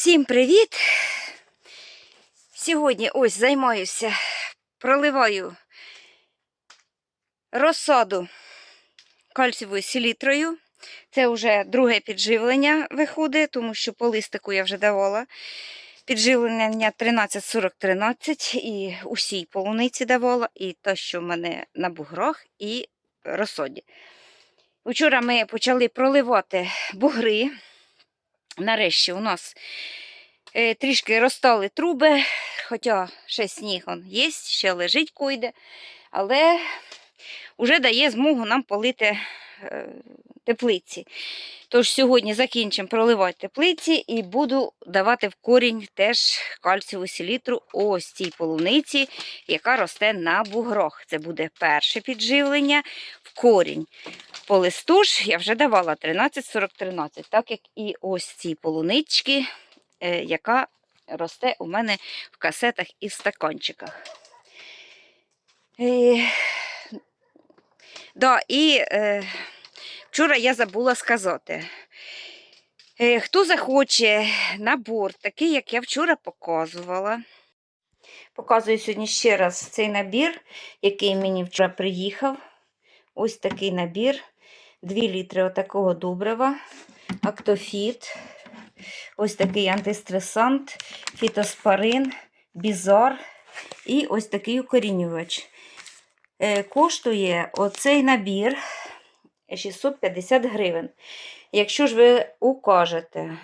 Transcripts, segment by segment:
Всім привіт! Сьогодні ось займаюся, проливаю розсаду кальцієвою селітрою. Це вже друге підживлення виходить, тому що по листику я вже давала. Підживлення 13-40-13 і усій полуниці давала, і те, що в мене на буграх, і розсоді. Вчора ми почали проливати бугри. Нарешті у нас е, трішки розтали труби, хоча ще сніг он є, ще лежить койде, але вже дає змогу нам полити теплиці. Тож сьогодні закінчимо проливати теплиці і буду давати в корінь теж кальцієву селітру ось цій полуниці, яка росте на буграх. Це буде перше підживлення в корінь. По листу ж я вже давала 13-40-13, так як і ось ці полунички, е, яка росте у мене в касетах і в стаканчиках. Да, і е, вчора я забула сказати. Е, хто захоче набор, такий, як я вчора показувала. Показую сьогодні ще раз цей набір, який мені вчора приїхав. Ось такий набір. 2 літри отакого добрива, актофіт, ось такий антистресант, фітоспарин, бізар і ось такий укорінювач. Е, коштує оцей набір 650 гривень. Якщо ж ви укажете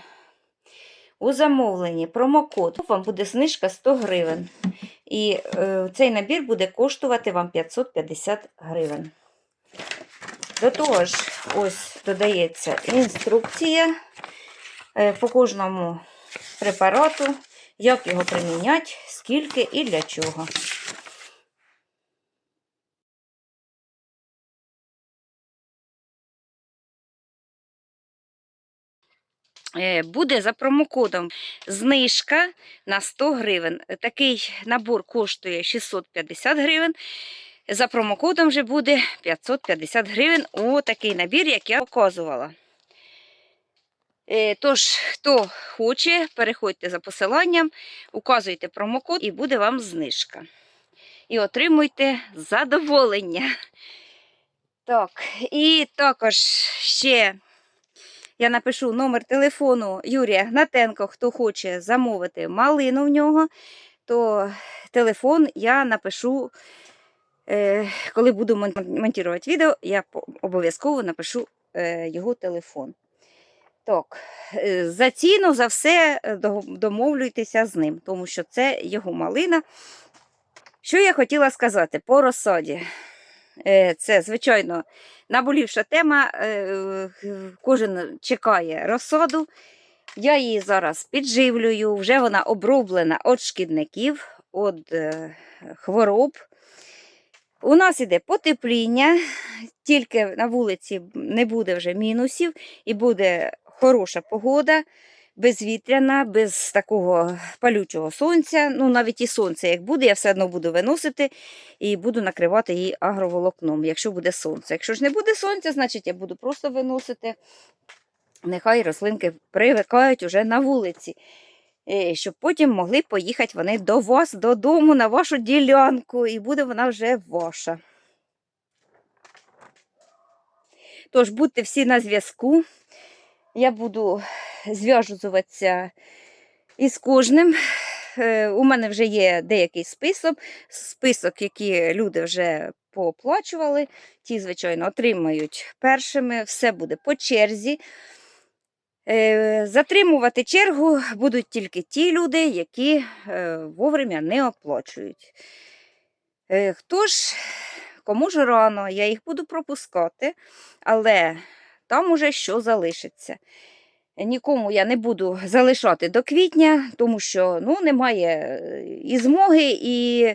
у замовленні промокод, вам буде знижка 100 гривень. І е, цей набір буде коштувати вам 550 гривень. До того ж, ось додається інструкція е, по кожному препарату, як його приміняти, скільки і для чого. Буде за промокодом знижка на 100 гривень. Такий набор коштує 650 гривень. За промокодом вже буде 550 гривень у такий набір, як я показувала. Е, Тож, хто хоче, переходьте за посиланням, указуйте промокод і буде вам знижка. І отримуйте задоволення. Так, і також ще я напишу номер телефону Юрія Гнатенко, хто хоче замовити малину в нього, то телефон я напишу. Е, Коли буду монтувати відео, я обов'язково напишу е, його телефон. Так, е, за ціну, за все домовлюйтеся з ним, тому що це його малина. Що я хотіла сказати по розсаді? Е, Це, звичайно, наболівша тема. е, Кожен чекає розсаду. Я її зараз підживлюю, вже вона оброблена від шкідників, від е, хвороб. У нас іде потепління, тільки на вулиці не буде вже мінусів і буде хороша погода, безвітряна, без такого палючого сонця. Ну, навіть і сонце, як буде, я все одно буду виносити і буду накривати її агроволокном, якщо буде сонце. Якщо ж не буде сонця, значить я буду просто виносити. Нехай рослинки привикають уже на вулиці. Е, щоб потім могли поїхати вони до вас додому на вашу ділянку, і буде вона вже ваша. Тож будьте всі на зв'язку. Я буду зв'язуватися із кожним. Е, У мене вже є деякий список, список, які люди вже пооплачували. Ті, звичайно, отримають першими. Все буде по черзі. Е, Затримувати чергу будуть тільки ті люди, які е, вовремя не оплачують. Хто ж, кому ж рано, я їх буду пропускати, але там уже що залишиться. Нікому я не буду залишати до квітня, тому що ну, немає е, і змоги, і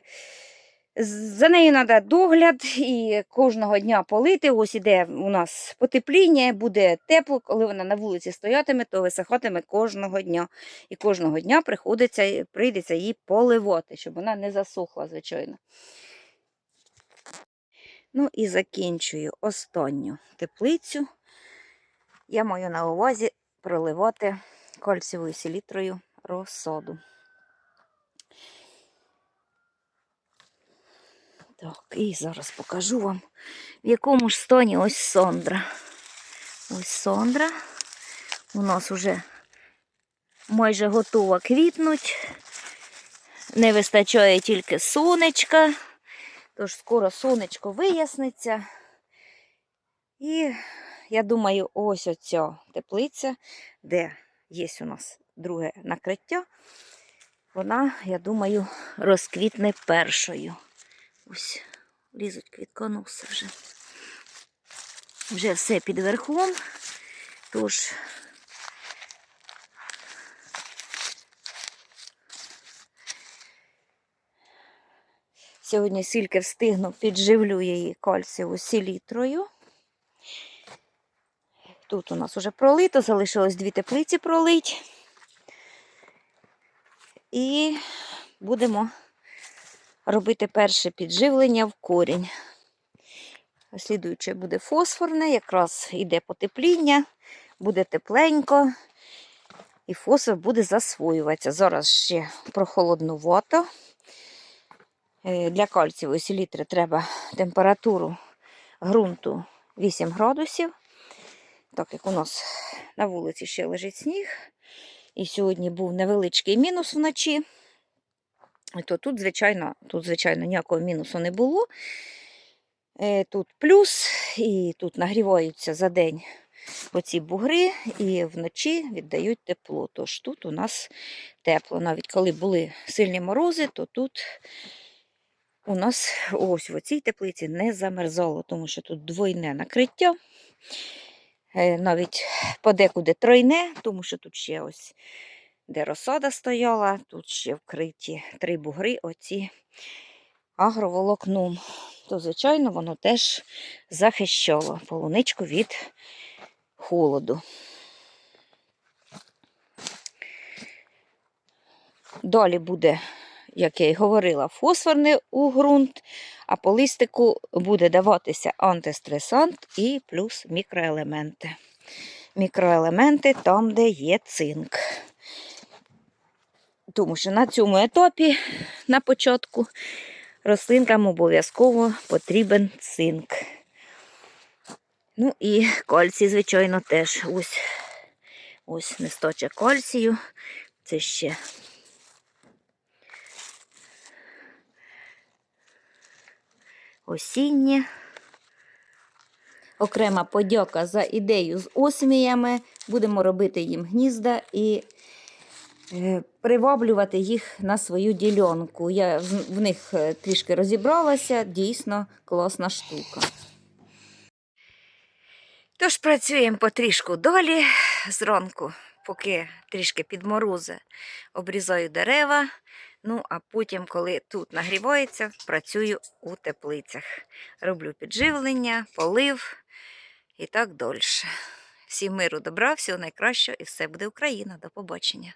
за нею треба догляд, і кожного дня полити. Ось іде у нас потепління, буде тепло, коли вона на вулиці стоятиме, то висихатиме кожного дня. І кожного дня приходиться, прийдеться її поливати, щоб вона не засохла, звичайно. Ну і закінчую останню теплицю. Я маю на увазі проливати кальцієвою селітрою розсаду. Так, і зараз покажу вам, в якому ж стані ось Сондра. Ось Сондра. У нас вже майже готова квітнуть. Не вистачає тільки сонечка. Тож скоро сонечко виясниться. І я думаю, ось оця теплиця, де є у нас друге накриття, вона, я думаю, розквітне першою. Ось лізуть квітконоси вже. Вже все під верхом. Тож сьогодні скільки встигну, підживлю її кальцієву селітрою. Тут у нас вже пролито, залишилось дві теплиці пролить. І будемо робити перше підживлення в корінь. Слідуюче буде фосфорне, якраз йде потепління, буде тепленько, і фосфор буде засвоюватися. Зараз ще прохолоднувато. Е, Для кальцієвої селітри треба температуру ґрунту 8 градусів. Так як у нас на вулиці ще лежить сніг, і сьогодні був невеличкий мінус вночі, то тут, звичайно, тут, звичайно, ніякого мінусу не було. Е, Тут плюс, і тут нагріваються за день оці бугри, і вночі віддають тепло. Тож тут у нас тепло. Навіть коли були сильні морози, то тут у нас ось в цій теплиці не замерзало, тому що тут двойне накриття. Е, Навіть подекуди тройне, тому що тут ще ось де розсада стояла, тут ще вкриті три бугри оці агроволокном. То, звичайно, воно теж захищало полуничку від холоду. Далі буде, як я й говорила, фосфорний у ґрунт, а по листику буде даватися антистресант і плюс мікроелементи. Мікроелементи там, де є цинк. Тому що на цьому етапі, на початку, рослинкам обов'язково потрібен цинк. Ну і кальцій, звичайно, теж. Ось, ось нестача кальцію. Це ще осіннє. Окрема подяка за ідею з осміями. Будемо робити їм гнізда і е, приваблювати їх на свою ділянку. Я в них е, трішки розібралася, дійсно класна штука. Тож працюємо потрішку далі зранку, поки трішки підморози, обрізаю дерева. Ну, а потім, коли тут нагрівається, працюю у теплицях. Роблю підживлення, полив і так далі. Всім миру, добра, всього найкращого і все буде Україна. До побачення.